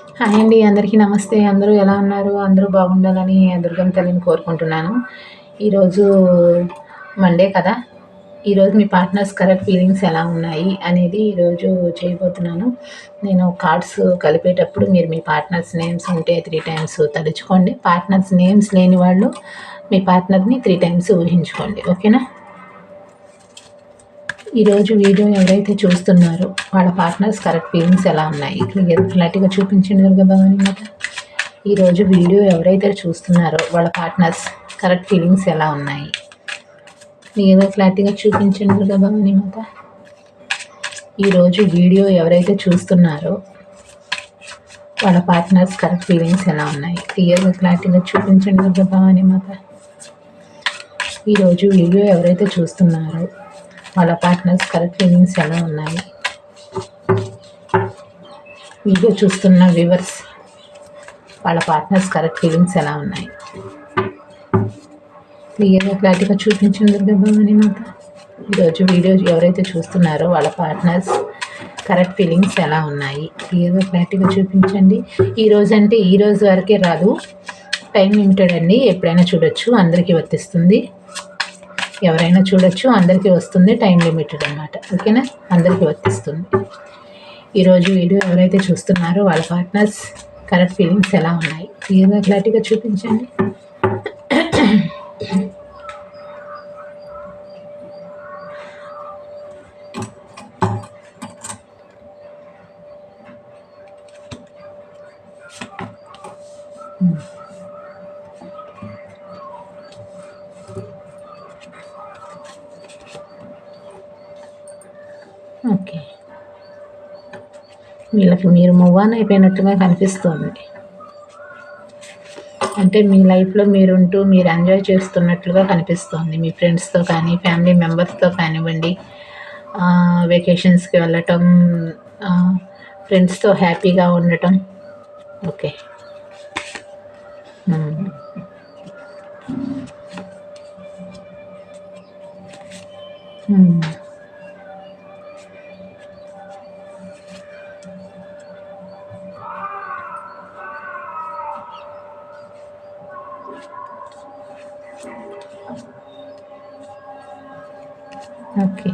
Hi అండి అందరికీ నమస్తే. అందరూ ఎలా ఉన్నారు? అందరూ బాగుండాలని దుర్గం తల్లిని కోరుకుంటున్నాను. ఈరోజు మండే కదా. ఈరోజు మీ పార్ట్నర్స్ కరెక్ట్ ఫీలింగ్స్ ఎలా ఉన్నాయి అనేది ఈరోజు చేయబోతున్నాను. నేను కార్డ్స్ కలిపేటప్పుడు మీరు మీ పార్ట్నర్స్ నేమ్స్ ఉంటే త్రీ టైమ్స్ తలుచుకోండి. పార్ట్నర్స్ నేమ్స్ లేని వాళ్ళు మీ పార్ట్నర్ని త్రీ టైమ్స్ ఊహించుకోండి. ఓకేనా ఈరోజు వీడియో ఎవరైతే చూస్తున్నారో వాళ్ళ పార్ట్నర్స్ కరెక్ట్ ఫీలింగ్స్ ఎలా ఉన్నాయి? క్లియర్ క్లారిటీగా చూపించండి దుర్గా భవాని మాత. ఈరోజు వీడియో ఎవరైతే చూస్తున్నారో వాళ్ళ పార్ట్నర్స్ కరెక్ట్ ఫీలింగ్స్ ఎలా ఉన్నాయి? క్లియర్గా క్లారిటీగా చూపించండి దుర్గా భవాని మాత. ఈరోజు వీడియో ఎవరైతే చూస్తున్నారో వాళ్ళ పార్ట్నర్స్ కరెక్ట్ ఫీలింగ్స్ ఎలా ఉన్నాయి? క్లియర్గా క్లారిటీగా చూపించండి దుర్గా భవాని మాత. ఈరోజు వీడియో ఎవరైతే చూస్తున్నారో వాళ్ళ పార్ట్నర్స్ కరెక్ట్ ఫీలింగ్స్ ఎలా ఉన్నాయి? వీడియో చూస్తున్న వ్యూవర్స్ వాళ్ళ పార్ట్నర్స్ కరెక్ట్ ఫీలింగ్స్ ఎలా ఉన్నాయి? క్లియర్గా క్లారిటీగా చూపించింది దుర్గాభవాని మాత. ఈరోజు వీడియో ఎవరైతే చూస్తున్నారో వాళ్ళ పార్ట్నర్స్ కరెక్ట్ ఫీలింగ్స్ ఎలా ఉన్నాయి? క్లియర్గా క్లారిటీగా చూపించండి. ఈరోజు అంటే ఈ రోజు వరకే రాదు. టైం లిమిటెడ్ అండి. ఎప్పుడైనా చూడొచ్చు. అందరికీ వర్తిస్తుంది. ఎవరైనా చూడొచ్చు. అందరికీ వస్తుంది టైం లిమిటెడ్ అనమాట ఓకేనా? అందరికీ వర్తిస్తుంది. ఈరోజు వీడియో ఎవరైతే చూస్తున్నారో వాళ్ళ పార్ట్నర్స్ కరెక్ట్ ఫీలింగ్స్ ఎలా ఉన్నాయి? క్లియర్గా క్లారిటీగా చూపించండి. ఓకే వీళ్ళకి మీరు మూవ్ ఆన్ అయిపోయినట్టుగా కనిపిస్తుంది. అంటే మీ లైఫ్లో మీరుంటూ మీరు ఎంజాయ్ చేస్తున్నట్లుగా కనిపిస్తుంది. మీ ఫ్రెండ్స్తో కానీ ఫ్యామిలీ మెంబర్స్తో కానివ్వండి వెకేషన్స్కి వెళ్ళటం ఫ్రెండ్స్తో హ్యాపీగా ఉండటం. Okay. Hmm. hmm. Okay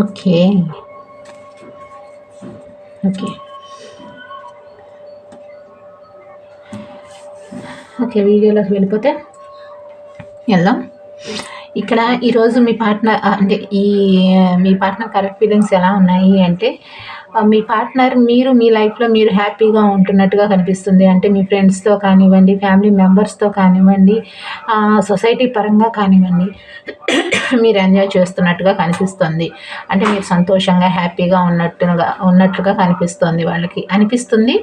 okay okay okay వీడియోలోకి వెళ్ళిపోతే వెళ్దాం. ఇక్కడ ఈరోజు మీ పార్ట్నర్ అంటే ఈ మీ పార్ట్నర్ కరెక్ట్ ఫీలింగ్స్ ఎలా ఉన్నాయి అంటే మీ పార్ట్నర్ మీరు మీ లైఫ్లో మీరు హ్యాపీగా ఉంటున్నట్టుగా కనిపిస్తుంది. అంటే మీ ఫ్రెండ్స్తో కానివ్వండి ఫ్యామిలీ మెంబర్స్తో కానివ్వండి సొసైటీ పరంగా కానివ్వండి. మీరు ఎంజాయ్ చేస్తున్నట్టుగా కనిపిస్తుంది. అంటే మీరు సంతోషంగా హ్యాపీగా ఉన్నట్టుగా ఉన్నట్లుగా కనిపిస్తుంది వాళ్ళకి. అనిపిస్తుంది.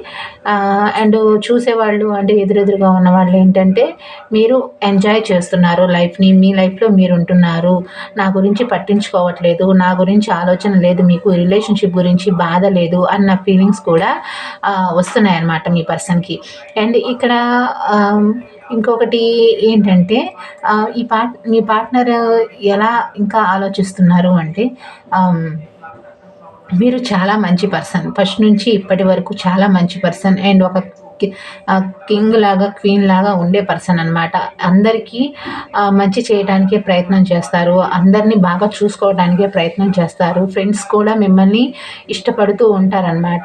అండ్ చూసేవాళ్ళు అంటే ఎదురెదురుగా ఉన్న వాళ్ళు ఏంటంటే మీరు ఎంజాయ్ చేస్తున్నారు లైఫ్ని మీ లైఫ్లో మీరు ఉంటున్నారు. నా గురించి పట్టించుకోవట్లేదు నా గురించి ఆలోచన లేదు మీకు రిలేషన్షిప్ గురించి బాధ లేదు అన్న ఫీలింగ్స్ కూడా వస్తున్నాయి అన్నమాట మీ పర్సన్కి అండ్ ఇక్కడ ఇంకొకటి ఏంటంటే ఈ పార్ట్ మీ పార్ట్నర్ ఎలా ఇంకా ఆలోచిస్తున్నారు అంటే మీరు చాలా మంచి పర్సన్. ఫస్ట్ నుంచి ఇప్పటి వరకు చాలా మంచి పర్సన్. అండ్ ఒక కింగ్ లాగా క్వీన్ లాగా ఉండే పర్సన్ అనమాట అందరికీ మంచి చేయడానికే ప్రయత్నం చేస్తారు. అందరినీ బాగా చూసుకోవడానికే ప్రయత్నం చేస్తారు. ఫ్రెండ్స్ కూడా మిమ్మల్ని ఇష్టపడుతూ ఉంటారనమాట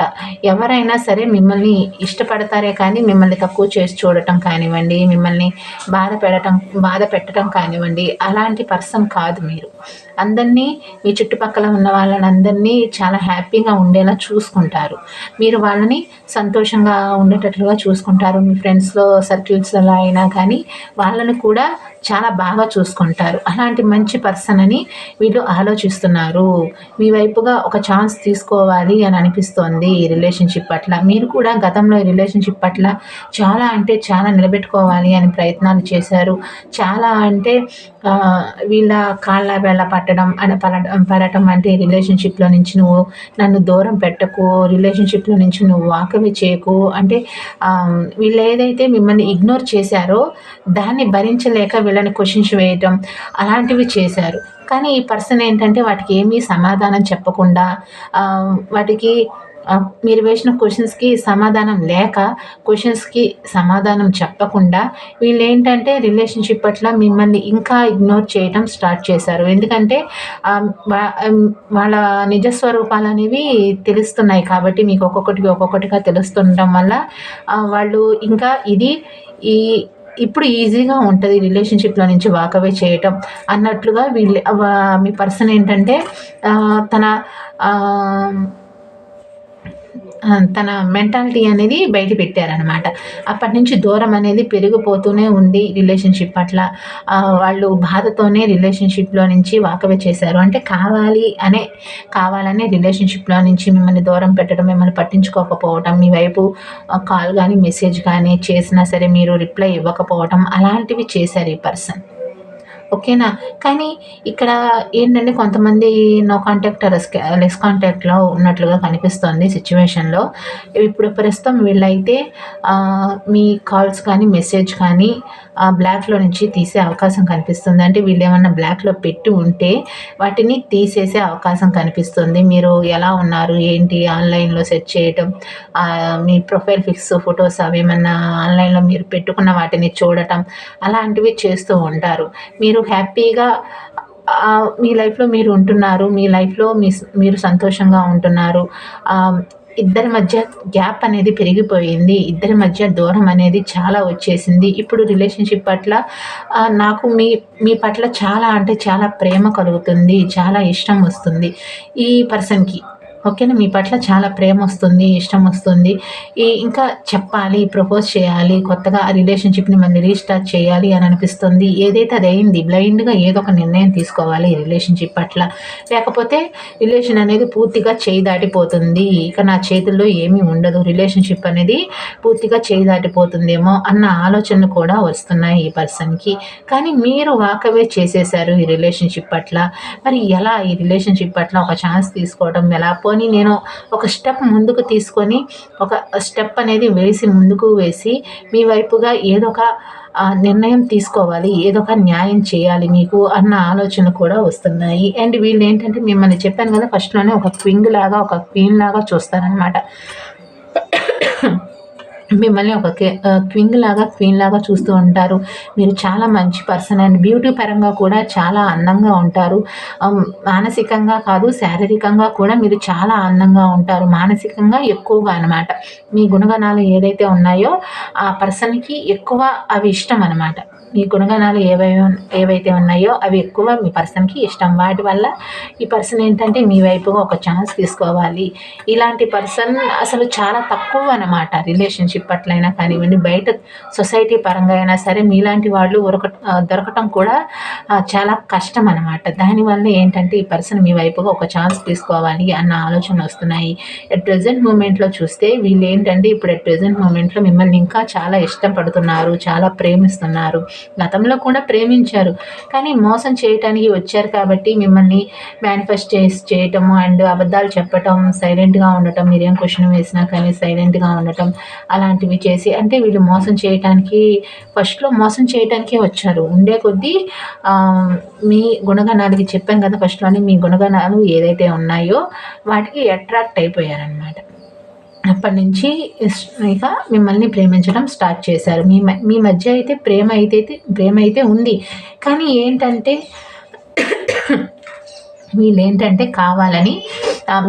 ఎవరైనా సరే మిమ్మల్ని ఇష్టపడతారే కానీ మిమ్మల్ని తక్కువ చేసి చూడటం కానివ్వండి మిమ్మల్ని బాధ పెడటం బాధ పెట్టడం కానివ్వండి అలాంటి పర్సన్ కాదు మీరు. అందరినీ మీ చుట్టుపక్కల ఉన్న వాళ్ళని అందరినీ చాలా హ్యాపీగా ఉండేలా చూసుకుంటారు. మీరు వాళ్ళని సంతోషంగా ఉండేటట్టు చూసుకుంటారు మీ ఫ్రెండ్స్లో సర్కిల్స్లో అయినా కానీ వాళ్ళని కూడా చాలా బాగా చూసుకుంటారు. అలాంటి మంచి పర్సన్ అని వీళ్ళు ఆలోచిస్తున్నారు. మీ వైపుగా ఒక ఛాన్స్ తీసుకోవాలి అని అనిపిస్తోంది ఈ రిలేషన్షిప్ పట్ల. మీరు కూడా గతంలో ఈ రిలేషన్షిప్ పట్ల చాలా అంటే చాలా నిలబెట్టుకోవాలి అని ప్రయత్నాలు చేశారు. చాలా అంటే వీళ్ళ కాళ్ళ వేళ్ళ పట్టడం అని పడటం పడటం అంటే రిలేషన్షిప్లో నుంచి నువ్వు నన్ను దూరం పెట్టకు రిలేషన్షిప్లో నుంచి నువ్వు వాకవి చేయకు అంటే వీళ్ళు ఏదైతే మిమ్మల్ని ఇగ్నోర్ చేశారో దాన్ని భరించలేక వీళ్ళని క్వశ్చన్స్ వేయటం అలాంటివి చేశారు. కానీ ఈ పర్సన్ ఏంటంటే వాటికి ఏమీ సమాధానం చెప్పకుండా వాటికి మీరు వేసిన క్వశ్చన్స్కి సమాధానం లేక క్వశ్చన్స్కి సమాధానం చెప్పకుండా వీళ్ళు ఏంటంటే రిలేషన్షిప్ పట్ల మిమ్మల్ని ఇంకా ఇగ్నోర్ చేయడం స్టార్ట్ చేశారు. ఎందుకంటే వాళ్ళ నిజస్వరూపాలు అనేవి తెలుస్తున్నాయి కాబట్టి మీకు ఒక్కొక్కటికి ఒక్కొక్కటిగా తెలుస్తుండటం వల్ల వాళ్ళు ఇంకా ఇది ఈ ఇప్పుడు ఈజీగా ఉంటుంది రిలేషన్షిప్లో నుంచి వాకవే చేయటం అన్నట్లుగా వీళ్ళు మీ పర్సన్ ఏంటంటే తన తన మెంటాలిటీ అనేది బయట పెట్టారనమాట అప్పటి నుంచి దూరం అనేది పెరిగిపోతూనే ఉంది రిలేషన్షిప్ పట్ల. వాళ్ళు బాధతోనే రిలేషన్షిప్లో నుంచి వాకవే చేశారు. అంటే కావాలి అనే కావాలనే రిలేషన్షిప్లో నుంచి మిమ్మల్ని దూరం పెట్టడం మిమ్మల్ని పట్టించుకోకపోవటం మీ వైపు కాల్ కానీ మెసేజ్ కానీ చేసినా సరే మీరు రిప్లై ఇవ్వకపోవటం అలాంటివి చేశారు ఈ పర్సన్. ఓకేనా? కానీ ఇక్కడ ఏంటంటే కొంతమంది నో కాంటాక్ట్ లెస్ లెస్ కాంటాక్ట్లో ఉన్నట్లుగా కనిపిస్తుంది సిచ్యువేషన్లో. ఇప్పుడు ప్రస్తుతం వీళ్ళైతే మీ కాల్స్ కానీ మెసేజ్ కానీ ఆ బ్లాక్లో నుంచి తీసే అవకాశం కనిపిస్తుంది. అంటే వీళ్ళు ఏమన్నా బ్లాక్లో పెట్టి ఉంటే వాటిని తీసేసే అవకాశం కనిపిస్తుంది. మీరు ఎలా ఉన్నారు? ఏంటి? ఆన్లైన్లో సెట్ చేయటం మీ ప్రొఫైల్ ఫిక్స్ ఫొటోస్ అవి ఏమన్నా ఆన్లైన్లో మీరు పెట్టుకున్న వాటిని చూడటం అలాంటివి చేస్తూ ఉంటారు. మీరు హ్యాపీగా మీ లైఫ్లో మీరు ఉంటున్నారు. మీ లైఫ్లో మీ మీరు సంతోషంగా ఉంటున్నారు. ఇద్దరి మధ్య గ్యాప్ అనేది పెరిగిపోయింది. ఇద్దరి మధ్య దూరం అనేది చాలా వచ్చేసింది. ఇప్పుడు రిలేషన్షిప్ పట్ల నాకు మీ మీ పట్ల చాలా అంటే చాలా ప్రేమ కలుగుతుంది. చాలా ఇష్టం వస్తుంది ఈ పర్సన్కి. ఓకేనా? మీ పట్ల చాలా ప్రేమ వస్తుంది ఇష్టం వస్తుంది. ఈ ఇంకా చెప్పాలి ప్రపోజ్ చేయాలి కొత్తగా ఆ రిలేషన్షిప్ని మళ్ళీ రీస్టార్ట్ చేయాలి అని అనిపిస్తుంది. ఏదైతే అది అయింది బ్లైండ్గా ఏదో ఒక నిర్ణయం తీసుకోవాలి ఈ రిలేషన్షిప్ పట్ల. లేకపోతే రిలేషన్ అనేది పూర్తిగా చేయి దాటిపోతుంది. ఇక నా చేతుల్లో ఏమీ ఉండదు. రిలేషన్షిప్ అనేది పూర్తిగా చేయి దాటిపోతుందేమో అన్న ఆలోచనలు కూడా వస్తున్నాయి ఈ పర్సన్కి కానీ మీరు వాకవే చేసేసారు ఈ రిలేషన్షిప్ పట్ల. మరి ఎలా ఈ రిలేషన్షిప్ పట్ల ఒక ఛాన్స్ తీసుకోవడం ఎలా పోనీ నేను ఒక స్టెప్ ముందుకు తీసుకొని ఒక స్టెప్ అనేది వేసి ముందుకు వేసి మీ వైపుగా ఏదో ఒక నిర్ణయం తీసుకోవాలి ఏదో ఒక న్యాయం చేయాలి మీకు అన్న ఆలోచన కూడా వస్తున్నాయి. అండ్ వీళ్ళు ఏంటంటే మిమ్మల్ని చెప్పాను కదా ఫస్ట్లోనే ఒక క్వింగ్ లాగా ఒక క్వీన్ లాగా చూస్తారనమాట మిమ్మల్ని ఒక క్వింగ్ లాగా క్వీన్ లాగా చూస్తూ ఉంటారు. మీరు చాలా మంచి పర్సన్ అండ్ బ్యూటీ పరంగా కూడా చాలా అందంగా ఉంటారు. మానసికంగా కాదు శారీరకంగా కూడా మీరు చాలా అందంగా ఉంటారు. మానసికంగా ఎక్కువగా అనమాట మీ గుణగణాలు ఏదైతే ఉన్నాయో ఆ పర్సన్కి ఎక్కువ అవి ఇష్టం అనమాట మీ గుణగణాలు ఏవై ఏవైతే ఉన్నాయో అవి ఎక్కువ మీ పర్సన్కి ఇష్టం. వాటి వల్ల ఈ పర్సన్ ఏంటంటే మీ వైపుగా ఒక ఛాన్స్ తీసుకోవాలి. ఇలాంటి పర్సన్ అసలు చాలా తక్కువ అనమాట రిలేషన్షిప్ పట్లైనా కానివ్వండి బయట సొసైటీ పరంగా అయినా సరే మీలాంటి వాళ్ళు ఉరక దొరకటం కూడా చాలా కష్టం అనమాట దానివల్ల ఏంటంటే ఈ పర్సన్ మీ వైపుగా ఒక ఛాన్స్ తీసుకోవాలి అన్న ఆలోచన వస్తున్నాయి. అట్ ప్రజెంట్ మూమెంట్లో చూస్తే వీళ్ళు ఏంటంటే ఇప్పుడు అట్ ప్రజెంట్ మూమెంట్లో మిమ్మల్ని ఇంకా చాలా ఇష్టపడుతున్నారు చాలా ప్రేమిస్తున్నారు. గతంలో కూడా ప్రేమించారు. కానీ మోసం చేయటానికి వచ్చారు కాబట్టి మిమ్మల్ని మేనిఫెస్ట్ చేసి చేయటము అండ్ అబద్ధాలు చెప్పటం సైలెంట్గా ఉండటం మీరేం క్వశ్చన్ వేసినా కానీ సైలెంట్గా ఉండటం అలాంటివి చేసి అంటే వీళ్ళు మోసం చేయటానికి ఫస్ట్లో మోసం చేయటానికే వచ్చారు. ఉండే కొద్దీ మీ గుణగణాలకి చెప్పాం కదా ఫస్ట్లోనే మీ గుణగణాలు ఏదైతే ఉన్నాయో వాటికి అట్రాక్ట్ అయిపోయారనమాట అప్పటి నుంచి ఇక మిమ్మల్ని ప్రేమించడం స్టార్ట్ చేశారు. మీ మీ మధ్య అయితే ప్రేమ అయితే ప్రేమ అయితే ఉంది. కానీ ఏంటంటే వీళ్ళు ఏంటంటే కావాలని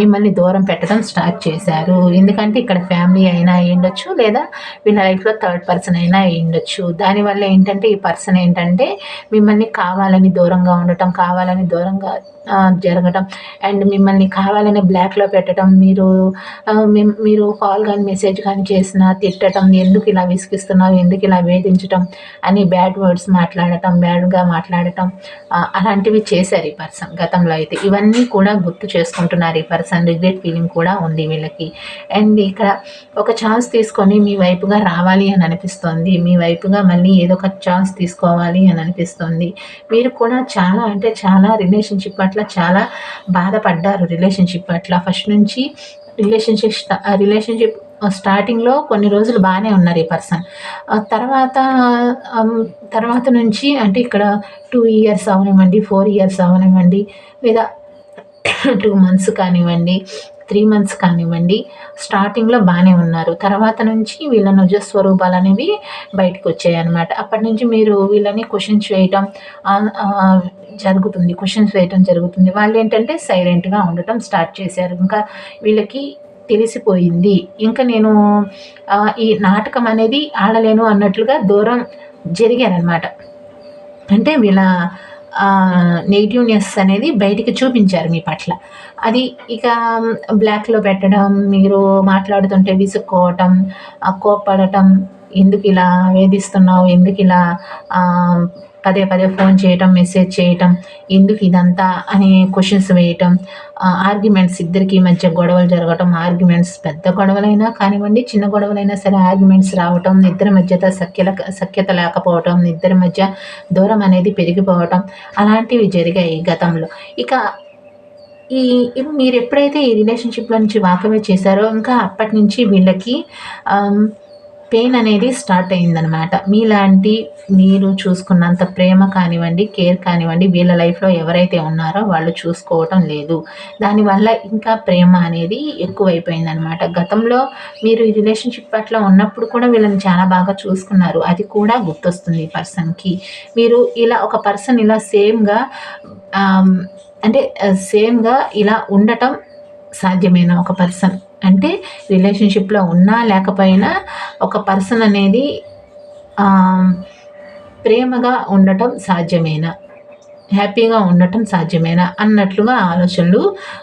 మిమ్మల్ని దూరం పెట్టడం స్టార్ట్ చేశారు. ఎందుకంటే ఇక్కడ ఫ్యామిలీ అయినా అయ్యుండొచ్చు లేదా వీళ్ళ లైఫ్లో థర్డ్ పర్సన్ అయినా అయ్యుండొచ్చు. దానివల్ల ఏంటంటే ఈ పర్సన్ ఏంటంటే మిమ్మల్ని కావాలని దూరంగా ఉండటం కావాలని దూరంగా జరగటం అండ్ మిమ్మల్ని కావాలని బ్లాక్లో పెట్టడం మీరు మీరు కాల్ కానీ మెసేజ్ కానీ చేసినా తిట్టడం ఎందుకు ఇలా విసిగిస్తున్నావు ఎందుకు ఇలా వేధించటం అని బ్యాడ్ వర్డ్స్ మాట్లాడటం బ్యాడ్గా మాట్లాడటం అలాంటివి చేశారు ఈ పర్సన్ గతంలో అయితే. ఇవన్నీ కూడా గుర్తు చేసుకుంటున్నారు ఈ పర్సన్ రిగ్రెట్ ఫీలింగ్ కూడా ఉంది వీళ్ళకి. అండ్ ఇక్కడ ఒక ఛాన్స్ తీసుకొని మీ వైపుగా రావాలి అని అనిపిస్తుంది. మీ వైపుగా మళ్ళీ ఏదో ఒక ఛాన్స్ తీసుకోవాలి అని అనిపిస్తుంది. మీరు కూడా చాలా అంటే చాలా రిలేషన్షిప్ పట్ల చాలా బాధపడ్డారు రిలేషన్షిప్ పట్ల. ఫస్ట్ నుంచి రిలేషన్షిప్ రిలేషన్షిప్ స్టార్టింగ్లో కొన్ని రోజులు బాగానే ఉన్నారు ఈ పర్సన్. తర్వాత తర్వాత నుంచి అంటే ఇక్కడ టూ ఇయర్స్ అవనివ్వండి ఫోర్ ఇయర్స్ అవనివ్వండి లేదా టూ మంత్స్ కానివ్వండి త్రీ మంత్స్ కానివ్వండి స్టార్టింగ్లో బాగానే ఉన్నారు. తర్వాత నుంచి వీళ్ళ నిజ స్వరూపాలు అనేవి బయటకు వచ్చాయి అనమాట అప్పటి నుంచి మీరు వీళ్ళని క్వశ్చన్స్ వేయటం జరుగుతుంది క్వశ్చన్స్ వేయటం జరుగుతుంది. వాళ్ళు ఏంటంటే సైలెంట్గా ఉండటం స్టార్ట్ చేశారు. ఇంకా వీళ్ళకి తెలిసిపోయింది. ఇంకా నేను ఈ నాటకం అనేది ఆడలేను అన్నట్లుగా దూరం జరిగారనమాట అంటే వీళ్ళ నెగిటివ్నెస్ అనేది బయటికి చూపించారు మీ పట్ల. అది ఇక బ్లాక్లో పెట్టడం మీరు మాట్లాడుతుంటే విసుక్కోవటం కోప్పడటం ఎందుకు ఇలా వేధిస్తున్నావు ఎందుకు ఇలా పదే పదే ఫోన్ చేయటం మెసేజ్ చేయటం ఎందుకు ఇదంతా అని క్వశ్చన్స్ వేయటం ఆర్గ్యుమెంట్స్ ఇద్దరికి మధ్య గొడవలు జరగటం ఆర్గ్యుమెంట్స్ పెద్ద గొడవలైనా కానివ్వండి చిన్న గొడవలైనా సరే ఆర్గ్యుమెంట్స్ రావటం ఇద్దరి మధ్య సఖ్యల సఖ్యత లేకపోవటం ఇద్దరి మధ్య దూరం అనేది పెరిగిపోవటం అలాంటివి జరిగాయి గతంలో. ఇక ఈ మీరు ఎప్పుడైతే ఈ రిలేషన్షిప్లో నుంచి వాకవే చేశారో ఇంకా అప్పటి నుంచి వీళ్ళకి పెయిన్ అనేది స్టార్ట్ అయిందనమాట మీలాంటి మీరు చూసుకున్నంత ప్రేమ కానివ్వండి కేర్ కానివ్వండి వీళ్ళ లైఫ్లో ఎవరైతే ఉన్నారో వాళ్ళు చూసుకోవటం లేదు. దానివల్ల ఇంకా ప్రేమ అనేది ఎక్కువైపోయిందనమాట గతంలో మీరు ఈ రిలేషన్షిప్ పట్ల ఉన్నప్పుడు కూడా వీళ్ళని చాలా బాగా చూసుకున్నారు. అది కూడా గుర్తొస్తుంది ఈ పర్సన్కి. మీరు ఇలా ఒక పర్సన్ ఇలా సేమ్గా అంటే సేమ్గా ఇలా ఉండటం సాధ్యమైన ఒక పర్సన్. అంటే రిలేషన్షిప్లో ఉన్నా లేకపోయినా ఒక పర్సన్ అనేది ప్రేమగా ఉండటం సాధ్యమేనా? హ్యాపీగా ఉండటం సాధ్యమేనా? అన్నట్లుగా ఆలోచనలు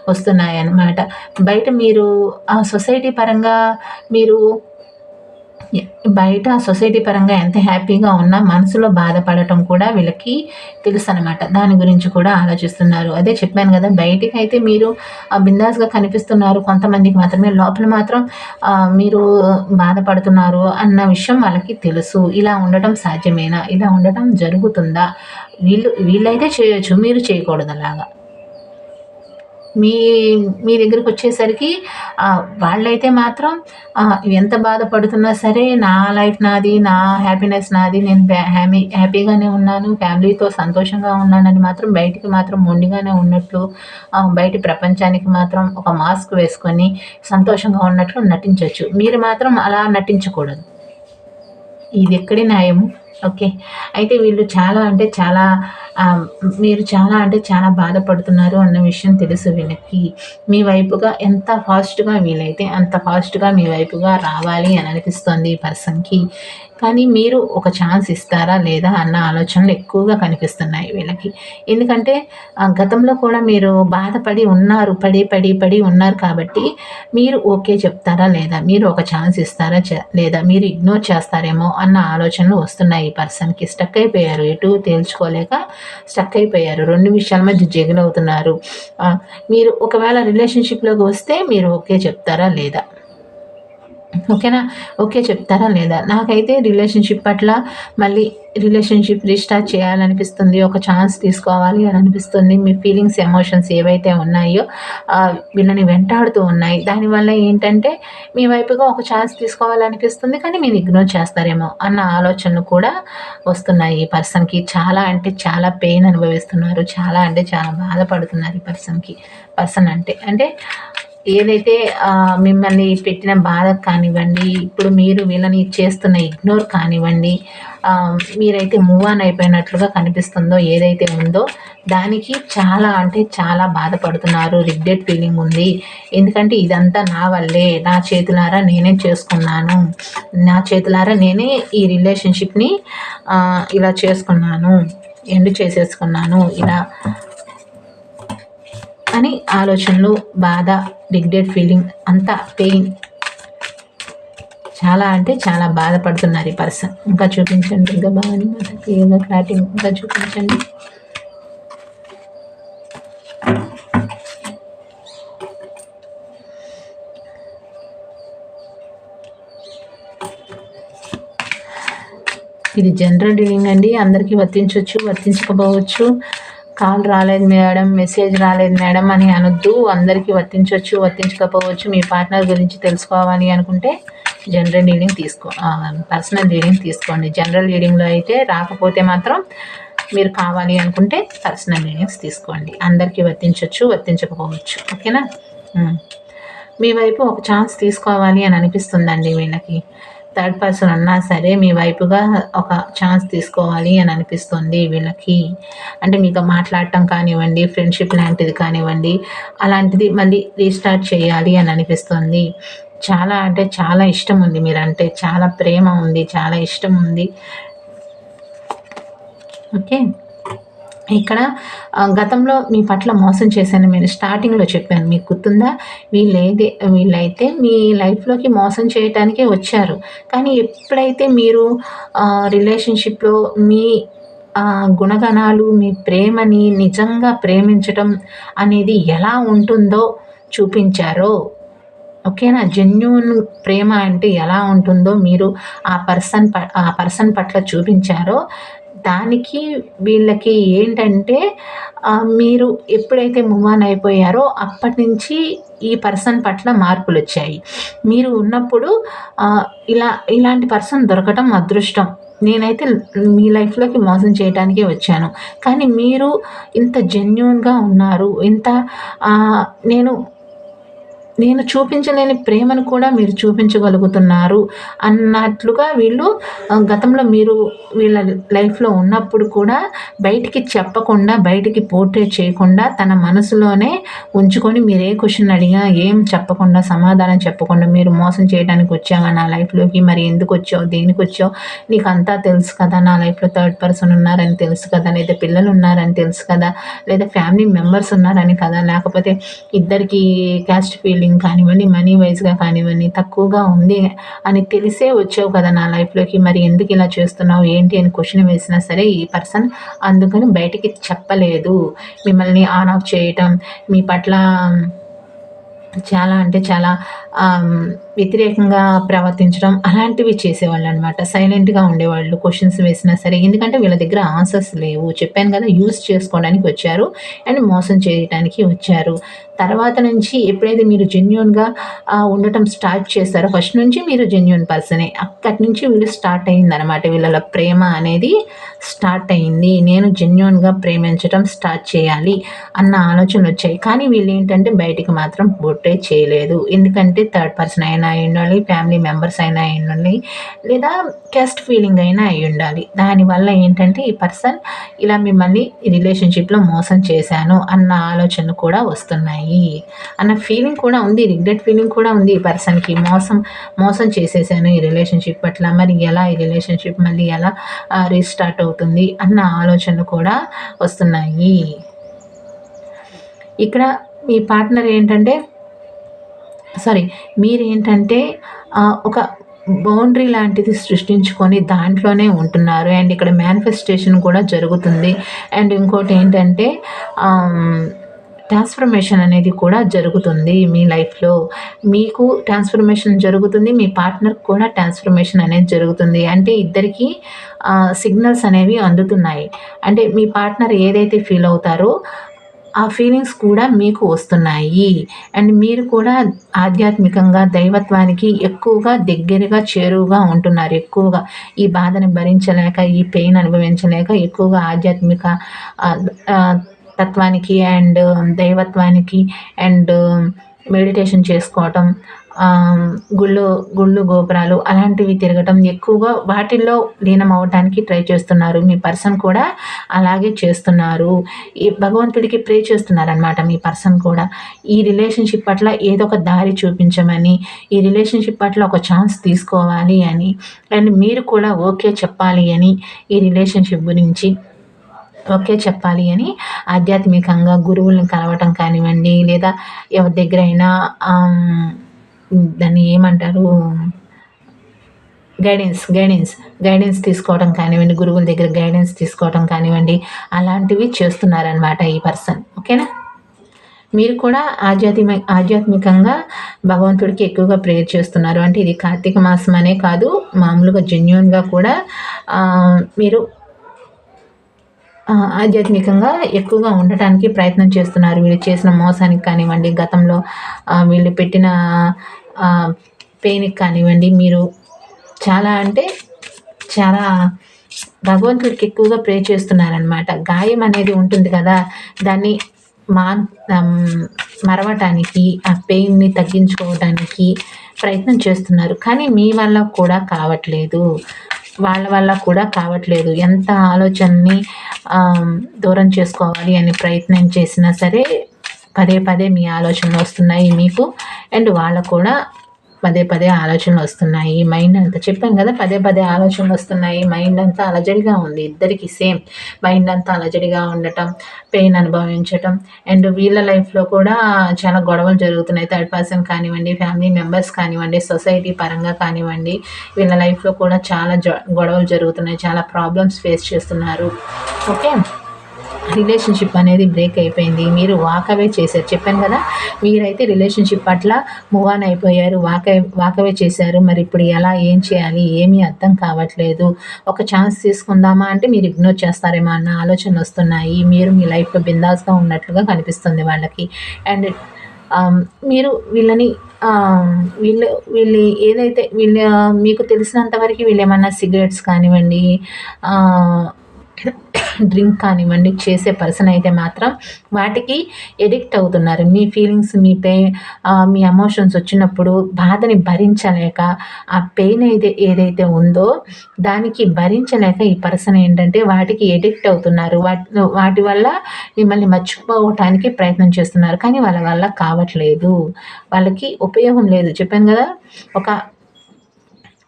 వస్తున్నాయన్నమాట. బయట మీరు ఆ సొసైటీ పరంగా మీరు బయట సొసైటీ పరంగా ఎంత హ్యాపీగా ఉన్నా మనసులో బాధపడటం కూడా వీళ్ళకి తెలుసు అనమాట దాని గురించి కూడా ఆలోచిస్తున్నారు. అదే చెప్పాను కదా బయటికి అయితే మీరు ఆ, బిందాస్గా కనిపిస్తున్నారు. కొంతమందికి మాత్రమే లోపల మాత్రం మీరు బాధపడుతున్నారు అన్న విషయం వాళ్ళకి తెలుసు. ఇలా ఉండటం సాధ్యమేనా? ఇలా ఉండటం జరుగుతుందా? వీళ్ళు వీళ్ళైతే చేయొచ్చు. మీరు చేయకూడదు అలాగా మీ మీ దగ్గరికి వచ్చేసరికి వాళ్ళైతే మాత్రం ఎంత బాధపడుతున్నా సరే నా లైఫ్ నాది నా హ్యాపీనెస్ నాది నేను హ్యామీ హ్యాపీ హ్యాపీగానే ఉన్నాను ఫ్యామిలీతో సంతోషంగా ఉన్నానని మాత్రం బయటికి మాత్రం మొండిగానే ఉన్నట్లు బయట ప్రపంచానికి మాత్రం ఒక మాస్క్ వేసుకొని సంతోషంగా ఉన్నట్లు నటించవచ్చు మీరు మాత్రం అలా నటించకూడదు. ఇది ఎక్కడి న్యాయము? ఓకే. అయితే వీళ్ళు చాలా అంటే చాలా మీరు చాలా అంటే చాలా బాధపడుతున్నారు అన్న విషయం తెలుసు వీళ్ళకి. మీ వైపుగా ఎంత ఫాస్ట్గా వీలైతే అంత ఫాస్ట్గా మీ వైపుగా రావాలి అని అనిపిస్తుంది ఈ పర్సన్కి. కానీ మీరు ఒక ఛాన్స్ ఇస్తారా లేదా అన్న ఆలోచనలు ఎక్కువగా కనిపిస్తున్నాయి వీళ్ళకి. ఎందుకంటే ఆ, గతంలో కూడా మీరు బాధపడి ఉన్నారు పడి పడి పడి ఉన్నారు కాబట్టి మీరు ఓకే చెప్తారా లేదా మీరు ఒక ఛాన్స్ ఇస్తారా లేదా మీరు ఇగ్నోర్ చేస్తారేమో అన్న ఆలోచనలు వస్తున్నాయి. ఈ పర్సన్కి స్టక్ అయిపోయారు. ఎటు తేల్చుకోలేక స్టక్ అయిపోయారు. రెండు విషయాల మధ్య జగిలవుతున్నారు మీరు ఒకవేళ రిలేషన్షిప్లోకి వస్తే మీరు ఓకే చెప్తారా లేదా? ఓకేనా? ఓకే చెప్తారా లేదా? నాకైతే రిలేషన్షిప్ పట్ల మళ్ళీ రిలేషన్షిప్ రీస్టార్ట్ చేయాలనిపిస్తుంది. ఒక ఛాన్స్ తీసుకోవాలి అని అనిపిస్తుంది. మీ ఫీలింగ్స్ ఎమోషన్స్ ఏవైతే ఉన్నాయో వీళ్ళని వెంటాడుతూ ఉన్నాయి. దానివల్ల ఏంటంటే మీ వైపుగా ఒక ఛాన్స్ తీసుకోవాలనిపిస్తుంది కానీ మీరు ఇగ్నోర్ చేస్తారేమో అన్న ఆలోచనలు కూడా వస్తున్నాయి ఈ పర్సన్కి. చాలా అంటే చాలా పెయిన్ అనుభవిస్తున్నారు. చాలా అంటే చాలా బాధపడుతున్నారు ఈ పర్సన్కి. పర్సన్ అంటే అంటే ఏదైతే మిమ్మల్ని పెట్టిన బాధ కానివ్వండి ఇప్పుడు మీరు వీళ్ళని చేస్తున్న ఇగ్నోర్ కానివ్వండి మీరైతే మూవ్ ఆన్ అయిపోయినట్లుగా కనిపిస్తుందో ఏదైతే ఉందో దానికి చాలా అంటే చాలా బాధపడుతున్నారు రిగ్రెట్ ఫీలింగ్ ఉంది. ఎందుకంటే ఇదంతా నా వల్లే నా చేతులారా నేనే చేసుకున్నాను. నా చేతులారా నేనే ఈ రిలేషన్షిప్ని ఇలా చేసుకున్నాను ఎండ్ చేసేసుకున్నాను ఇలా అని ఆలోచనలు బాధ రిగ్రెట్ ఫీలింగ్ అంతా పెయిన్. చాలా అంటే చాలా బాధపడుతున్నారు ఈ పర్సన్. ఇంకా చూపించండి. ఇంకా బాగా క్లియర్గా క్లారిటీ ఇంకా చూపించండి. ఇది జనరల్ రీడింగ్ అండి. అందరికీ వర్తించవచ్చు వర్తించకపోవచ్చు. కాల్ రాలేదు మేడం మెసేజ్ రాలేదు మేడం అని అనొద్దు. అందరికీ వర్తించవచ్చు వర్తించకపోవచ్చు. మీ పార్ట్నర్ గురించి తెలుసుకోవాలి అనుకుంటే జనరల్ రీడింగ్ తీసుకో పర్సనల్ రీడింగ్ తీసుకోండి. జనరల్ రీడింగ్లో అయితే రాకపోతే మాత్రం మీరు కావాలి అనుకుంటే పర్సనల్ రీడింగ్స్ తీసుకోండి. అందరికీ వర్తించవచ్చు వర్తించకపోవచ్చు. ఓకేనా? మీ వైపు ఒక ఛాన్స్ తీసుకోవాలి అని అనిపిస్తుందండి వీళ్ళకి. థర్డ్ పర్సన్ ఉన్నా సరే మీ వైపుగా ఒక ఛాన్స్ తీసుకోవాలి అని అనిపిస్తుంది వీళ్ళకి. అంటే మీతో మాట్లాడటం కానివ్వండి ఫ్రెండ్షిప్ లాంటిది కానివ్వండి అలాంటిది మళ్ళీ రీస్టార్ట్ చేయాలి అని అనిపిస్తుంది. చాలా అంటే చాలా ఇష్టం ఉంది మీరంటే చాలా ప్రేమ ఉంది చాలా ఇష్టం ఉంది. ఓకే? ఇక్కడ గతంలో మీ పట్ల మోసం చేశాను మీరు స్టార్టింగ్లో చెప్పాను మీకు గుర్తుందా? వీళ్ళైతే వీళ్ళైతే మీ లైఫ్లోకి మోసం చేయటానికే వచ్చారు. కానీ ఎప్పుడైతే మీరు రిలేషన్షిప్లో మీ గుణగణాలు మీ ప్రేమని నిజంగా ప్రేమించటం అనేది ఎలా ఉంటుందో చూపించారో ఓకేనా? జెన్యున్ ప్రేమ అంటే ఎలా ఉంటుందో మీరు ఆ పర్సన్ ఆ పర్సన్ పట్ల చూపించారో దానికి వీళ్ళకి ఏంటంటే మీరు ఎప్పుడైతే మూవ్ ఆన్ అయిపోయారో అప్పటి నుంచి ఈ పర్సన్ పట్ల మార్పులు వచ్చాయి. మీరు ఉన్నప్పుడు ఇలా ఇలాంటి పర్సన్ దొరకటం అదృష్టం. నేనైతే మీ లైఫ్లోకి మోసం చేయడానికే వచ్చాను. కానీ మీరు ఇంత జెన్యున్గా ఉన్నారు ఇంత నేను నేను చూపించలేని ప్రేమను కూడా మీరు చూపించగలుగుతున్నారు అన్నట్లుగా వీళ్ళు గతంలో మీరు వీళ్ళ లైఫ్లో ఉన్నప్పుడు కూడా బయటికి చెప్పకుండా బయటికి పోర్ట్రేట్ చేయకుండా తన మనసులోనే ఉంచుకొని మీరు ఏ క్వశ్చన్ అడిగా ఏం చెప్పకుండా సమాధానం చెప్పకుండా మీరు మోసం చేయడానికి వచ్చావా నా లైఫ్లోకి మరి ఎందుకు వచ్చావు దేనికి వచ్చావు నీకు అంతా తెలుసు కదా నా లైఫ్లో థర్డ్ పర్సన్ ఉన్నారని తెలుసు కదా లేదా పిల్లలు ఉన్నారని తెలుసు కదా లేదా ఫ్యామిలీ మెంబర్స్ ఉన్నారని కదా లేకపోతే ఇద్దరికి క్యాస్ట్ ఫీలింగ్ ఫీలింగ్ కానివ్వండి మనీ వైజ్గా కానివ్వండి తక్కువగా ఉంది అని తెలిసే వచ్చావు కదా నా లైఫ్లోకి మరి ఎందుకు ఇలా చేస్తున్నావు? ఏంటి అని క్వశ్చన్ వేసినా సరే ఈ పర్సన్ అందుకని బయటికి చెప్పలేదు. మిమ్మల్ని ఆన్ ఆఫ్ చేయటం మీ పట్ల చాలా అంటే చాలా వ్యతిరేకంగా ప్రవర్తించడం అలాంటివి చేసేవాళ్ళు అనమాట సైలెంట్గా ఉండేవాళ్ళు క్వశ్చన్స్ వేసినా సరే. ఎందుకంటే వీళ్ళ దగ్గర ఆన్సర్స్ లేవు. చెప్పాను కదా యూస్ చేసుకోవడానికి వచ్చారు అండ్ మోసం చేయడానికి వచ్చారు. తర్వాత నుంచి ఎప్పుడైతే మీరు జెన్యున్గా ఉండటం స్టార్ట్ చేస్తారో ఫస్ట్ నుంచి మీరు జెన్యున్ పర్సనే అక్కడి నుంచి వీళ్ళు స్టార్ట్ అయిందనమాట వీళ్ళ ప్రేమ అనేది స్టార్ట్ అయింది నేను జెన్యున్గా ప్రేమించడం స్టార్ట్ చేయాలి అన్న ఆలోచనలు వచ్చాయి. కానీ వీళ్ళు ఏంటంటే బయటికి మాత్రం బొట్టే చేయలేదు. ఎందుకంటే థర్డ్ పర్సన్ అయినా అయి ఉండాలి ఫ్యామిలీ మెంబర్స్ అయినా అయి ఉండాలి లేదా కెస్ట్ ఫీలింగ్ అయినా అయి ఉండాలి దానివల్ల ఏంటంటే ఈ పర్సన్ ఇలా మిమ్మల్ని రిలేషన్షిప్లో మోసం చేశాను అన్న ఆలోచనలు కూడా వస్తున్నాయి. అన్న ఫీలింగ్ కూడా ఉంది రిగ్రెట్ ఫీలింగ్ కూడా ఉంది ఈ పర్సన్కి మోసం మోసం చేసేసాను ఈ రిలేషన్షిప్ పట్ల. మరి ఎలా ఈ రిలేషన్షిప్ మళ్ళీ ఎలా రీస్టార్ట్ అవుతుంది అన్న ఆలోచనలు కూడా వస్తున్నాయి. ఇక్కడ మీ పార్ట్నర్ ఏంటంటే సారీ మీరేంటంటే ఒక బౌండరీ లాంటిది సృష్టించుకొని దాంట్లోనే ఉంటున్నారు. అండ్ ఇక్కడ మేనిఫెస్టేషన్ కూడా జరుగుతుంది. అండ్ ఇంకోటి ఏంటంటే ట్రాన్స్ఫర్మేషన్ అనేది కూడా జరుగుతుంది మీ లైఫ్లో. మీకు ట్రాన్స్ఫర్మేషన్ జరుగుతుంది మీ పార్ట్నర్కి కూడా ట్రాన్స్ఫర్మేషన్ అనేది జరుగుతుంది. అంటే ఇద్దరికి సిగ్నల్స్ అనేవి అందుతున్నాయి. అంటే మీ పార్ట్నర్ ఏదైతే ఫీల్ అవుతారో ఆ ఫీలింగ్స్ కూడా మీకు వస్తున్నాయి. అండ్ మీరు కూడా ఆధ్యాత్మికంగా దైవత్వానికి ఎక్కువగా దగ్గరగా చేరువుగా ఉంటున్నారు. ఎక్కువగా ఈ బాధను భరించలేక ఈ పెయిన్ అనుభవించలేక ఎక్కువగా ఆధ్యాత్మిక తత్వానికి అండ్ దైవత్వానికి అండ్ మెడిటేషన్ um, చేసుకోవటం గుళ్ళు గుళ్ళు గోపురాలు అలాంటివి తిరగటం ఎక్కువగా వాటిల్లో లీనం అవ్వటానికి ట్రై చేస్తున్నారు. మీ పర్సన్ కూడా అలాగే చేస్తున్నారు. ఈ భగవంతుడికి ప్రే చేస్తున్నారనమాట మీ పర్సన్ కూడా. ఈ రిలేషన్షిప్ పట్ల ఏదో ఒక దారి చూపించమని ఈ రిలేషన్షిప్ పట్ల ఒక ఛాన్స్ తీసుకోవాలి అని అండ్ మీరు కూడా ఓకే చెప్పాలి అని ఈ రిలేషన్షిప్ గురించి ఓకే చెప్పాలి అని ఆధ్యాత్మికంగా గురువులను కలవటం కానివ్వండి లేదా ఎవరి దగ్గర అయినా దాన్ని ఏమంటారు? గైడెన్స్ గైడెన్స్ గైడెన్స్ తీసుకోవడం కానివ్వండి గురువుల దగ్గర గైడెన్స్ తీసుకోవడం కానివ్వండి అలాంటివి చేస్తున్నారనమాట ఈ పర్సన్ ఓకేనా? మీరు కూడా ఆధ్యాత్మిక ఆధ్యాత్మికంగా భగవంతుడికి ఎక్కువగా ప్రేయర్ చేస్తున్నారు. అంటే ఇది కార్తీక మాసం అనే కాదు మామూలుగా జెన్యున్గా కూడా మీరు ఆధ్యాత్మికంగా ఎక్కువగా ఉండటానికి ప్రయత్నం చేస్తున్నారు. వీళ్ళు చేసిన మోసానికి కానివ్వండి గతంలో వీళ్ళు పెట్టిన పెయిన్కి కానివ్వండి మీరు చాలా అంటే చాలా భగవంతుడికి ఎక్కువగా ప్రే చేస్తున్నారనమాట గాయం అనేది ఉంటుంది కదా దాన్ని మా మరవటానికి ఆ పెయిన్ని తగ్గించుకోవడానికి ప్రయత్నం చేస్తున్నారు. కానీ మీ వల్ల కూడా కావట్లేదు. వాళ్ళ వల్ల కూడా కావట్లేదు. ఎంత ఆలోచనని దూరం చేసుకోవాలి అని ప్రయత్నం చేసినా సరే పదే పదే మీ ఆలోచనలు వస్తున్నాయి మీకు. అండ్ వాళ్ళకు కూడా పదే పదే ఆలోచనలు వస్తున్నాయి. మైండ్ అంతా చెప్పాను కదా పదే పదే ఆలోచనలు వస్తున్నాయి. మైండ్ అంతా అలజడిగా ఉంది ఇద్దరికి సేమ్. మైండ్ అంతా అలజడిగా ఉండటం పెయిన్ అనుభవించటం. అండ్ వీళ్ళ లైఫ్లో కూడా చాలా గొడవలు జరుగుతున్నాయి. థర్డ్ పర్సన్ కానివ్వండి ఫ్యామిలీ మెంబర్స్ కానివ్వండి సొసైటీ పరంగా కానివ్వండి వీళ్ళ లైఫ్లో కూడా చాలా గొడవలు జరుగుతున్నాయి. చాలా ప్రాబ్లమ్స్ ఫేస్ చేస్తున్నారు. ఓకే రిలేషన్షిప్ అనేది బ్రేక్ అయిపోయింది. మీరు వాకవే చేశారు. చెప్పాను కదా మీరైతే రిలేషన్షిప్ పట్ల మూవ్ ఆన్ అయిపోయారు. వాక వాకవే చేశారు. మరి ఇప్పుడు ఎలా ఏం చేయాలి ఏమీ అర్థం కావట్లేదు. ఒక ఛాన్స్ తీసుకుందామా అంటే మీరు ఇగ్నోర్ చేస్తారేమో అన్న ఆలోచనలు వస్తున్నాయి. మీరు మీ లైఫ్లో బిందాస్గా ఉన్నట్లుగా కనిపిస్తుంది వాళ్ళకి. అండ్ um, మీరు వీళ్ళని um, వీళ్ళు వీళ్ళు ఏదైతే వీళ్ళ మీకు తెలిసినంత వరకు వీళ్ళు ఏమన్నా సిగరెట్స్ కానివ్వండి uh, డ్రింక్ కానివ్వండి చేసే పర్సన్ అయితే మాత్రం వాటికి ఎడిక్ట్ అవుతున్నారు. మీ ఫీలింగ్స్ మీ పే మీ ఎమోషన్స్ వచ్చినప్పుడు బాధని భరించలేక ఆ పెయిన్ అయితే ఏదైతే ఉందో దానికి భరించలేక ఈ పర్సన్ ఏంటంటే వాటికి ఎడిక్ట్ అవుతున్నారు. వాటి వాటి వల్ల మిమ్మల్ని మర్చిపోవటానికి ప్రయత్నం చేస్తున్నారు. కానీ వాళ్ళ వల్ల కావట్లేదు. వాళ్ళకి ఉపయోగం లేదు. చెప్పాను కదా ఒక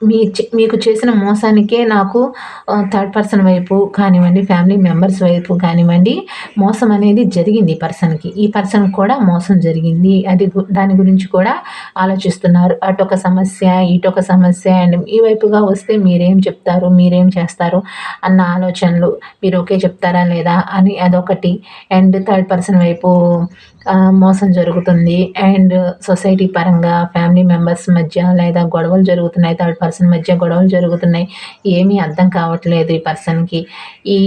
మీ మీకు చేసిన మోసానికే నాకు థర్డ్ పర్సన్ వైపు కానివ్వండి ఫ్యామిలీ మెంబర్స్ వైపు కానివ్వండి మోసం అనేది జరిగింది ఈ పర్సన్కి ఈ పర్సన్ కూడా మోసం జరిగింది. అది దాని గురించి కూడా ఆలోచిస్తున్నారు. అటొక సమస్య ఇటొక సమస్య అండ్ ఈ వైపుగా వస్తే మీరేం చెప్తారు మీరేం చేస్తారు అన్న ఆలోచనలు మీరు ఓకే చెప్తారా లేదా అని అదొకటి. అండ్ థర్డ్ పర్సన్ వైపు మోసం జరుగుతుంది. అండ్ సొసైటీ పరంగా ఫ్యామిలీ మెంబర్స్ మధ్య లేదా గొడవలు జరుగుతున్నాయి. థర్డ్ పర్సన్ మధ్య గొడవలు జరుగుతున్నాయి. ఏమీ అర్థం కావట్లేదు ఈ పర్సన్కి. ఈ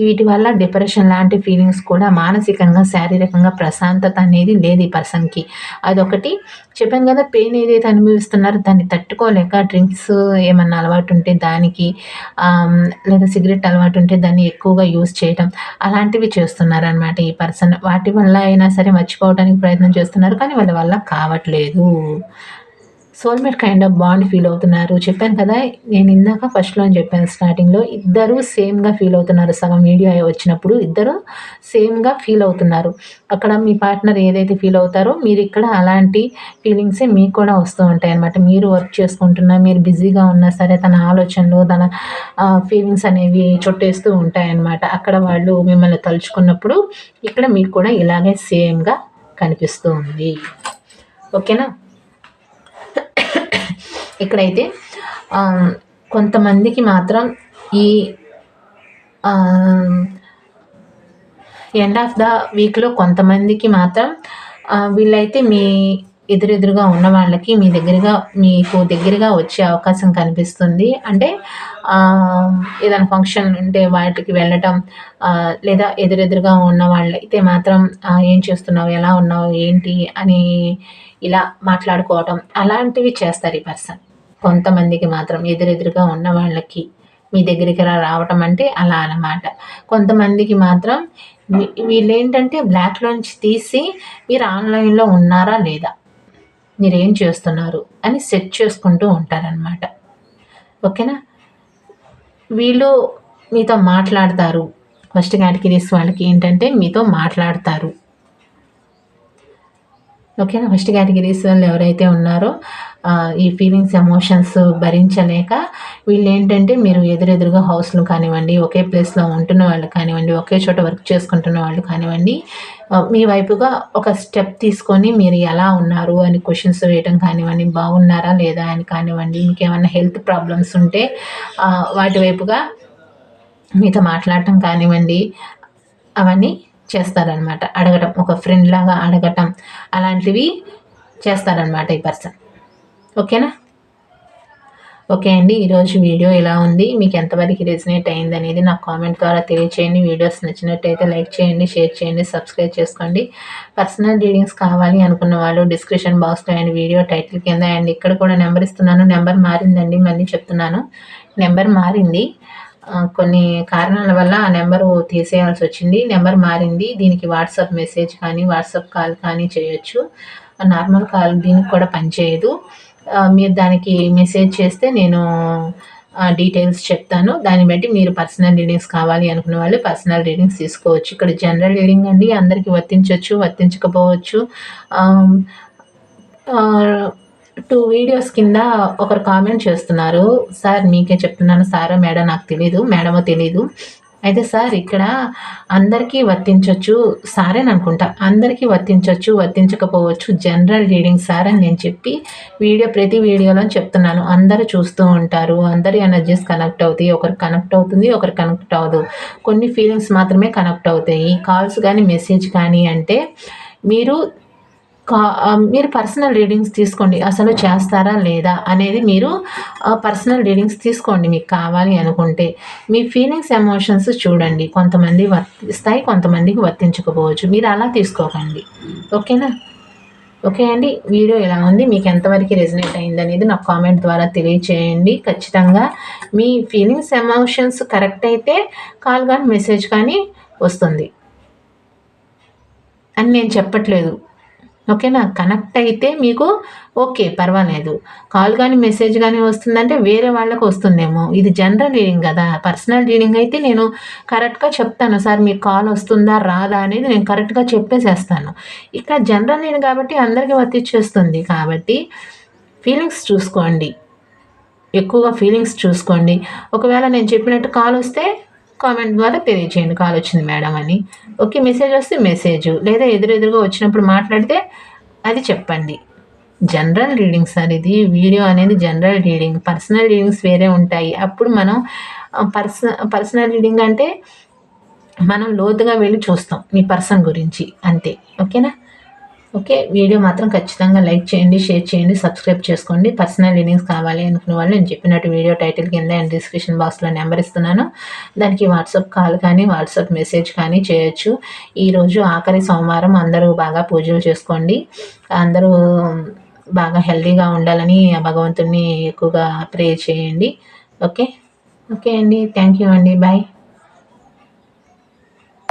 వీటి వల్ల డిప్రెషన్ లాంటి ఫీలింగ్స్ కూడా మానసికంగా శారీరకంగా ప్రశాంతత అనేది లేదు ఈ పర్సన్కి. అదొకటి. చెప్పాను కదా పెయిన్ ఏదైతే అనుభవిస్తున్నారో దాన్ని తట్టుకోలేక డ్రింక్స్ ఏమన్నా అలవాటు ఉంటే దానికి లేదా సిగరెట్ అలవాటు ఉంటే దాన్ని ఎక్కువగా యూస్ చేయడం అలాంటివి చేస్తున్నారనమాట ఈ పర్సన్. వాటి వల్ల అయినా సరే మర్చిపోవడానికి ప్రయత్నం చేస్తున్నారు కానీ వాళ్ళ వల్ల కావట్లేదు. Soulmate kind of bond feel అవుతున్నారు. చెప్పాను కదా నేను ఇందాక ఫస్ట్లో అని చెప్పాను స్టార్టింగ్లో ఇద్దరు సేమ్గా ఫీల్ అవుతున్నారు. సగం మీడియా వచ్చినప్పుడు ఇద్దరు సేమ్గా ఫీల్ అవుతున్నారు. అక్కడ మీ పార్ట్నర్ ఏదైతే ఫీల్ అవుతారో మీరు ఇక్కడ అలాంటి ఫీలింగ్సే మీకు కూడా వస్తూ ఉంటాయి అనమాట మీరు వర్క్ చేసుకుంటున్నా మీరు బిజీగా ఉన్నా సరే తన ఆలోచనలు తన ఫీలింగ్స్ అనేవి చుట్టేస్తూ ఉంటాయన్నమాట అక్కడ వాళ్ళు మిమ్మల్ని తలుచుకున్నప్పుడు ఇక్కడ మీకు కూడా ఇలాగే సేమ్గా కనిపిస్తూ ఉంది. ఓకేనా? ఇక్కడైతే కొంతమందికి మాత్రం ఈ ఎండ్ ఆఫ్ ద వీక్లో కొంతమందికి మాత్రం వీళ్ళైతే మీ ఎదురెదురుగా ఉన్న వాళ్ళకి మీ దగ్గరగా మీకు దగ్గరగా వచ్చే అవకాశం కనిపిస్తుంది. అంటే ఏదైనా ఫంక్షన్ ఉంటే వాటికి వెళ్ళటం లేదా ఎదురెదురుగా ఉన్న వాళ్ళైతే మాత్రం ఏం చేస్తున్నావు ఎలా ఉన్నావు ఏంటి అని ఇలా మాట్లాడుకోవటం అలాంటివి చేస్తారు ఈ పర్సన్. కొంతమందికి మాత్రం ఎదురెదురుగా ఉన్న వాళ్ళకి మీ దగ్గరికి రావటం అంటే అలా అన్నమాట. కొంతమందికి మాత్రం వీళ్ళు ఏంటంటే బ్లాక్లోంచి తీసి మీరు ఆన్లైన్లో ఉన్నారా లేదా మీరేం చేస్తున్నారు అని సెట్ చేసుకుంటూ ఉంటారనమాట ఓకేనా? వీళ్ళు మీతో మాట్లాడతారు. ఫస్ట్ కేటగిరీస్ వాళ్ళకి ఏంటంటే మీతో మాట్లాడతారు. ఓకేనా ఫస్ట్ కేటగిరీస్ వాళ్ళు ఎవరైతే ఉన్నారో ఈ ఫీలింగ్స్ ఎమోషన్స్ భరించలేక వీళ్ళు ఏంటంటే మీరు ఎదురెదురుగా హౌస్లు కానివ్వండి ఒకే ప్లేస్లో ఉంటున్న వాళ్ళు కానివ్వండి ఒకే చోట వర్క్ చేసుకుంటున్న వాళ్ళు కానివ్వండి మీ వైపుగా ఒక స్టెప్ తీసుకొని మీరు ఎలా ఉన్నారు అని క్వశ్చన్స్ వేయడం కానివ్వండి బాగున్నారా లేదా అని కానివ్వండి మీకు ఏమైనా హెల్త్ ప్రాబ్లమ్స్ ఉంటే వాటి వైపుగా మీతో మాట్లాడటం కానివ్వండి అవన్నీ చేస్తారనమాట అడగటం ఒక ఫ్రెండ్ లాగా అడగటం అలాంటివి చేస్తారనమాట ఈ పర్సన్ ఓకేనా? ఓకే అండి ఈరోజు వీడియో ఎలా ఉంది. మీకు ఎంతవరకు రెజినేట్ అయింది అనేది నాకు కామెంట్ ద్వారా తెలియచేయండి. వీడియోస్ నచ్చినట్టయితే లైక్ చేయండి షేర్ చేయండి సబ్స్క్రైబ్ చేసుకోండి. పర్సనల్ రీడింగ్స్ కావాలి అనుకున్న వాళ్ళు డిస్క్రిప్షన్ బాక్స్లో అండ్ వీడియో టైటిల్ కింద అండ్ ఇక్కడ కూడా నెంబర్ ఇస్తున్నాను. నెంబర్ మారిందండి మళ్ళీ చెప్తున్నాను. నెంబర్ మారింది. కొన్ని కారణాల వల్ల ఆ నెంబరు తీసేయాల్సి వచ్చింది. నెంబర్ మారింది. దీనికి వాట్సాప్ మెసేజ్ కానీ వాట్సాప్ కాల్ కానీ చేయొచ్చు. నార్మల్ కాల్ దీనికి కూడా పనిచేయదు. మీరు దానికి మెసేజ్ చేస్తే నేను డీటెయిల్స్ చెప్తాను. దాన్ని బట్టి మీరు పర్సనల్ రీడింగ్స్ కావాలి అనుకునే వాళ్ళు పర్సనల్ రీడింగ్స్ తీసుకోవచ్చు. ఇక్కడ జనరల్ రీడింగ్ అండి. అందరికీ వర్తించవచ్చు వర్తించకపోవచ్చు. టూ వీడియోస్ కింద ఒకరు కామెంట్ చేస్తున్నారు. సార్ మీకే చెప్తున్నాను. సారో మేడం నాకు తెలీదు. మేడమో తెలీదు. అయితే సార్ ఇక్కడ అందరికీ వర్తించవచ్చు సారే అనుకుంటా. అందరికీ వర్తించవచ్చు వర్తించకపోవచ్చు జనరల్ రీడింగ్ సార్ అని నేను చెప్పి వీడియో ప్రతి వీడియోలో చెప్తున్నాను. అందరూ చూస్తూ ఉంటారు. అందరి ఎనర్జీస్ కనెక్ట్ అవుతాయి. ఒకరు కనెక్ట్ అవుతుంది ఒకరు కనెక్ట్ అవ్వదు. కొన్ని ఫీలింగ్స్ మాత్రమే కనెక్ట్ అవుతాయి. కాల్స్ కానీ మెసేజ్ కానీ అంటే మీరు మీరు పర్సనల్ రీడింగ్స్ తీసుకోండి. అసలు చేస్తారా లేదా అనేది మీరు పర్సనల్ రీడింగ్స్ తీసుకోండి మీకు కావాలి అనుకుంటే. మీ ఫీలింగ్స్ ఎమోషన్స్ చూడండి. కొంతమంది వర్తిస్తాయి కొంతమందికి వర్తించకపోవచ్చు. మీరు అలా తీసుకోకండి. ఓకేనా? ఓకే అండి. వీడియో ఎలా ఉంది? మీకు ఎంతవరకు రెజినేట్ అయింది అనేది నాకు కామెంట్ ద్వారా తెలియచేయండి. ఖచ్చితంగా మీ ఫీలింగ్స్ ఎమోషన్స్ కరెక్ట్ అయితే కాల్ కానీ మెసేజ్ కానీ వస్తుంది. అని నేను చెప్పట్లేదు. ఓకేనా కనెక్ట్ అయితే మీకు ఓకే పర్వాలేదు. కాల్ కానీ మెసేజ్ కానీ వస్తుందంటే వేరే వాళ్ళకు వస్తుందేమో. ఇది జనరల్ రీడింగ్ కదా. పర్సనల్ రీడింగ్ అయితే నేను కరెక్ట్గా చెప్తాను. సార్ మీకు కాల్ వస్తుందా రాదా అనేది నేను కరెక్ట్గా చెప్పేసేస్తాను. ఇక్కడ జనరల్ రీడింగ్ కాబట్టి అందరికీ వర్తిచ్చేస్తుంది కాబట్టి ఫీలింగ్స్ చూసుకోండి. ఎక్కువగా ఫీలింగ్స్ చూసుకోండి. ఒకవేళ నేను చెప్పినట్టు కాల్ వస్తే కామెంట్ ద్వారా తెలియచేయండి కాల్ వచ్చింది మేడం అని. ఓకే మెసేజ్ వస్తే మెసేజ్. లేదా ఎదురెదురుగా వచ్చినప్పుడు మాట్లాడితే అది చెప్పండి. జనరల్ రీడింగ్ సార్ ఇది వీడియో అనేది జనరల్ రీడింగ్. పర్సనల్ రీడింగ్స్ వేరే ఉంటాయి. అప్పుడు మనం పర్స పర్సనల్ రీడింగ్ అంటే మనం లోతుగా వెళ్ళి చూస్తాం మీ పర్సన్ గురించి. అంతే. ఓకేనా? ఓకే? వీడియో మాత్రం ఖచ్చితంగా లైక్ చేయండి షేర్ చేయండి సబ్స్క్రైబ్ చేసుకోండి. పర్సనల్ రీడింగ్స్ కావాలి అనుకున్న వాళ్ళు నేను చెప్పినట్టు వీడియో టైటిల్ కింద అండ్ డిస్క్రిప్షన్ బాక్స్లో నెంబర్ ఇస్తున్నాను. దానికి వాట్సాప్ కాల్ కానీ వాట్సాప్ మెసేజ్ కానీ చేయొచ్చు. ఈరోజు ఆఖరి సోమవారం అందరూ బాగా పూజలు చేసుకోండి. అందరూ బాగా హెల్తీగా ఉండాలని భగవంతుడిని ఎక్కువగా ప్రే చేయండి. ఓకే? ఓకే అండి. థ్యాంక్ యూ అండి. బాయ్.